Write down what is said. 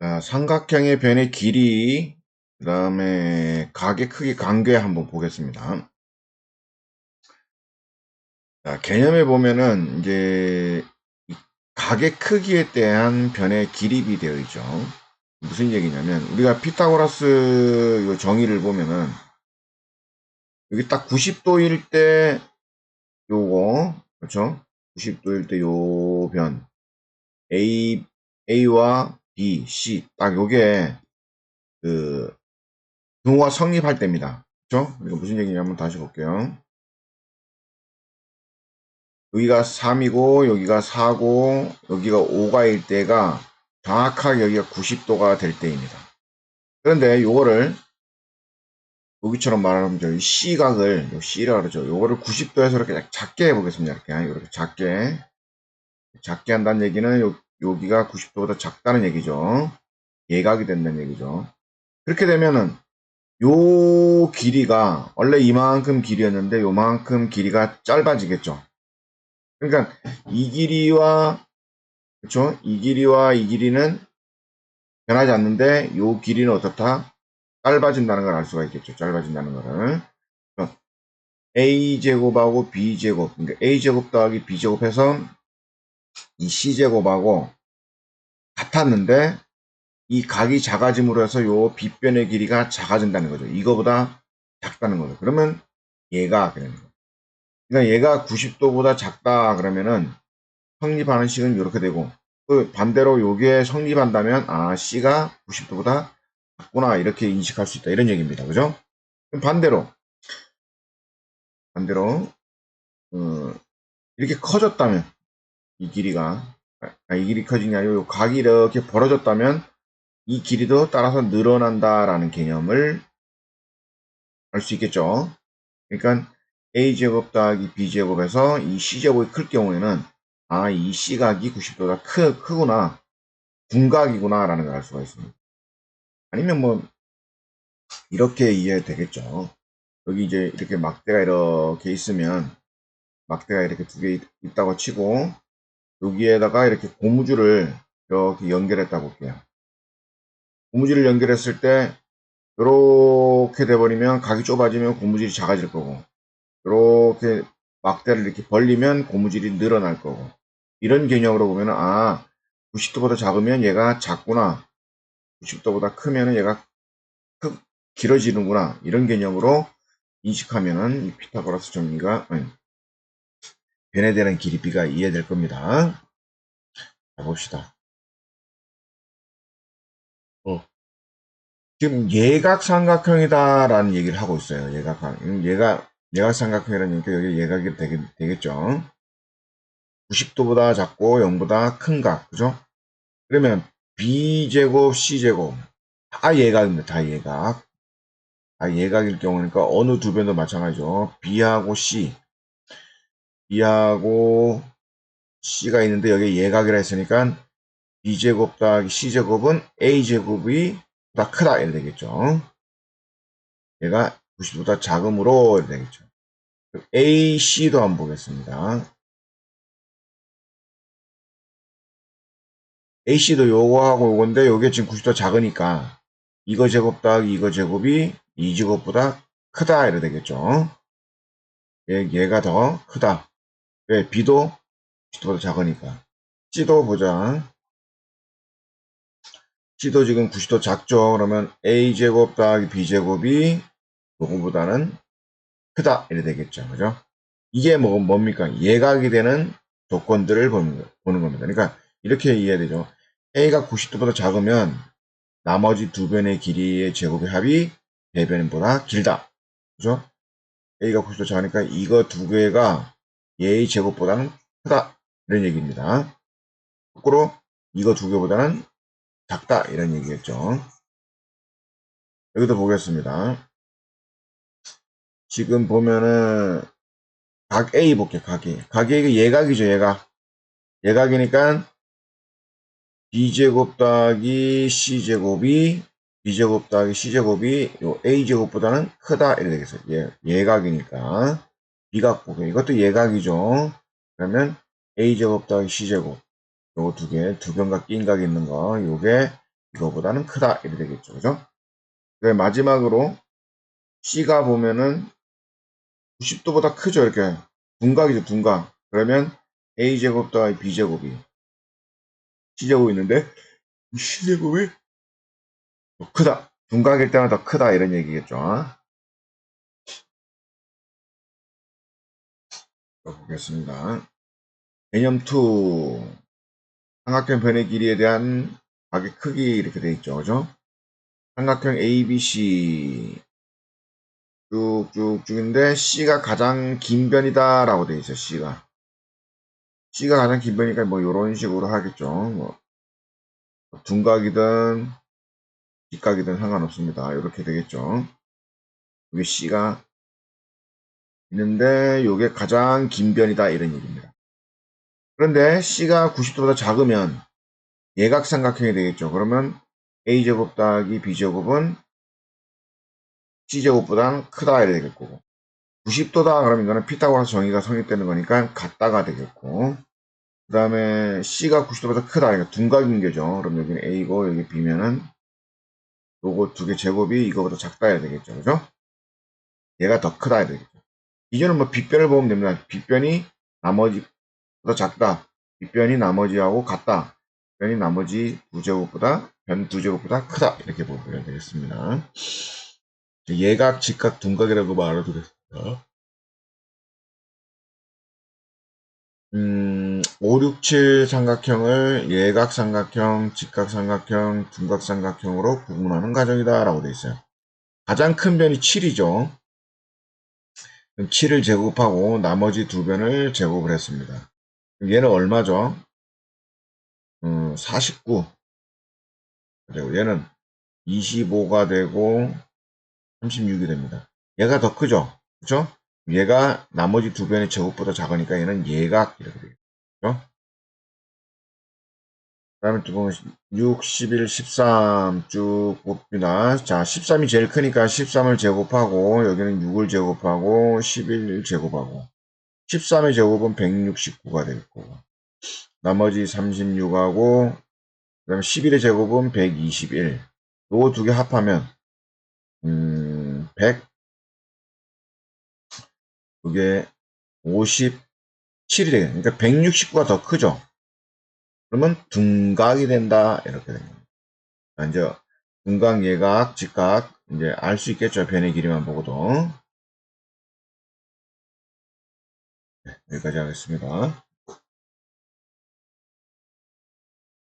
자, 삼각형의 변의 길이, 그 다음에 각의 크기 관계 한번 보겠습니다. 자, 개념에 보면은 이제 이 각의 크기에 대한 변의 길입이 되어 있죠. 무슨 얘기냐면 우리가 피타고라스 요 정의를 보면은 여기 딱 90도일 때 요거 그렇죠? 90도일 때 요 변 A A와 B, C 딱 요게 그 등호가 성립할 때입니다. 그렇죠? 이거 무슨 얘기냐면 다시 볼게요. 여기가 3이고 여기가 4고 여기가 5가일 때가 정확하게 여기가 90도가 될 때입니다. 그런데 요거를 여기처럼 말하면 저희 C각을 요 C라 그러죠. 요거를 90도에서 이렇게 작게 해보겠습니다. 이렇게 이렇게 작게 작게 한다는 얘기는 요, 여기가 90도보다 작다는 얘기죠. 예각이 된다는 얘기죠. 그렇게 되면은 요 길이가 원래 이만큼 길이였는데 요만큼 길이가 짧아지겠죠. 그러니까 이 길이와 그렇죠? 이 길이와 이 길이는 변하지 않는데 요 길이는 어떻다? 짧아진다는 걸 알 수가 있겠죠. 짧아진다는 거를. a 제곱하고 b 제곱, 그러니까 a 제곱 더하기 b 제곱해서 이 c 제곱하고 같았는데 이 각이 작아짐으로 해서 요 빗변의 길이가 작아진다는 거죠. 이거보다 작다는 거죠. 그러면 얘가 그러는 거예요. 그러니까 얘가 90도보다 작다 그러면은 성립하는 식은 이렇게 되고 그 반대로 요게 성립한다면 아 C가 90도보다 작구나 이렇게 인식할 수 있다 이런 얘기입니다. 그죠? 반대로 반대로 어, 이렇게 커졌다면 이 길이가 아, 이 길이 커진 게 아니고 요 각이 이렇게 벌어졌다면 이 길이도 따라서 늘어난다라는 개념을 알 수 있겠죠. 그러니까 a제곱 더하기 b제곱에서 이 c제곱이 클 경우에는 아, 이 c각이 90도가 크, 크구나. 분각이구나 라는 걸 알 수가 있습니다. 아니면 뭐 이렇게 이해되겠죠. 여기 이제 이렇게 막대가 이렇게 있으면 막대가 이렇게 두 개 있다고 치고 여기에다가 이렇게 고무줄을 이렇게 연결했다 볼게요. 고무줄을 연결했을 때 이렇게 돼버리면 각이 좁아지면 고무줄이 작아질 거고 이렇게 막대를 이렇게 벌리면 고무줄이 늘어날 거고 이런 개념으로 보면 아 90도보다 작으면 얘가 작구나 90도보다 크면 얘가 크, 길어지는구나 이런 개념으로 인식하면은 이 피타고라스 정리가 음, 변에 대한 길이비가 이해될 겁니다. 자, 봅시다. 어. 지금 예각삼각형이다라는 얘기를 하고 있어요. 예각삼, 얘가 예각삼각형이라니까 여기 예각이 되겠, 되겠 죠. 90도보다 작고 0보다 큰 각, 그죠? 그러면 B제곱, C제곱 다 예각입니다. 다 예각. 다 예각일 경우니까 어느 두 변도 마찬가지죠. B하고 C B하고 C가 있는데 여기 예각이라 했으니까 B제곱 더하기 C제곱은 A제곱이 보다 크다 이래 되겠죠. 얘가 90보다 작음으로 이래 되겠죠. AC도 한번 보겠습니다. AC도 요거하고 요건데 요게 지금 90도 작으니까 이거 제곱 더하기 이거 제곱이 이 제곱보다 크다 이래 되겠죠. 얘, 얘가 더 크다. 왜? B도 90도보다 작으니까. C도 보자. C도 지금 90도 작죠. 그러면 A제곱 더하기 B제곱이 요거보다는 크다. 이래 되겠죠. 그죠? 이게 뭐, 뭡니까? 예각이 되는 조건들을 보는, 보는 겁니다. 그러니까 이렇게 이해되죠. A가 90도보다 작으면 나머지 두 변의 길이의 제곱의 합이 대변보다 길다. 그죠? A가 90도 작으니까 이거 두 개가 얘의 제곱보다는 크다. 이런 얘기입니다. 거꾸로 이거 두 개보다는 작다. 이런 얘기겠죠. 여기도 보겠습니다. 지금 보면은 각 A 볼게요. 각이. 각이 예각이죠. 예각. 예각이니까 b제곱 더하기 c제곱이 b제곱 더하기 c제곱이 요 a제곱보다는 크다 이렇게 되겠어요. 예, 예각이니까 b각 보게 이것도 예각이죠. 그러면 a제곱 더하기 c제곱. 요거 두 개, 두 변각 낀각 있는 거 요게 이거보다는 크다. 이렇게 되겠죠. 그죠? 그 마지막으로 C가 보면은 90도보다 크죠. 이렇게 둔각이죠 둔각. 그러면 A제곱 더하기 B제곱이. C제곱이 있는데 이 C제곱이 더 크다. 둔각일 때는 더 크다. 이런 얘기겠죠 보겠습니다. 개념 2 삼각형 변의 길이에 대한 각의 크기 이렇게 돼 있죠. 그죠? 삼각형 ABC 쭉쭉쭉인데 C가 가장 긴 변이다 라고 돼 있어요 C가. C가 가장 긴 변이니까 뭐 이런 식으로 하겠죠. 뭐 둔각이든 뒷각이든 상관없습니다. 이렇게 되겠죠. 여기 C가 있는데 이게 가장 긴 변이다 이런 얘기입니다. 그런데 C가 90도보다 작으면 예각삼각형이 되겠죠. 그러면 A제곱 더하기 B제곱은 C제곱보다는 크다 이래 되겠 고 90도다 그러면 이거는 피타고라스 정의가 성립되는 거니까 같다가 되겠고 그 다음에 C가 90도보다 크다 그러니까 둔각인 거죠. 그럼 여기는 A고 여기 B면은 요거 두 개 제곱이 이거보다 작다 해야 되겠죠. 그죠? 얘가 더 크다 해야 되겠죠 이제는 뭐 빗변을 보면 됩니다 빗변이 나머지보다 작다 빗변이 나머지하고 같다 변이 나머지 두 제곱보다 변 두 제곱보다 크다 이렇게 보면 되겠습니다. 예각, 직각, 둔각이라고 말해도 되겠습니다. 음, 5, 6, 7 삼각형을 예각 삼각형, 직각 삼각형, 둔각 삼각형으로 구분하는 과정이다 라고 되어 있어요. 가장 큰 변이 7이죠. 7을 제곱하고 나머지 두 변을 제곱을 했습니다. 얘는 얼마죠? 음, 49. 그리고 얘는 25가 되고 36이 됩니다. 얘가 더 크죠? 그죠? 얘가 나머지 두 변의 제곱보다 작으니까 얘는 예각 이렇게 되겠죠. 그 다음에 또 보면 6, 11, 13 쭉 봅니다. 자, 13이 제일 크니까 13을 제곱하고 여기는 6을 제곱하고 11을 제곱하고. 13의 제곱은 169가 되겠고. 나머지 36하고 그 다음에 11의 제곱은 121 요거 두 개 합하면 음, 100 그게 57이 되겠네. 그러니까 169가 더 크죠 그러면 둔각이 된다 이렇게 됩니다. 이제 둔각 예각 직각 이제 알 수 있겠죠? 변의 길이만 보고도. 네, 여기까지 하겠습니다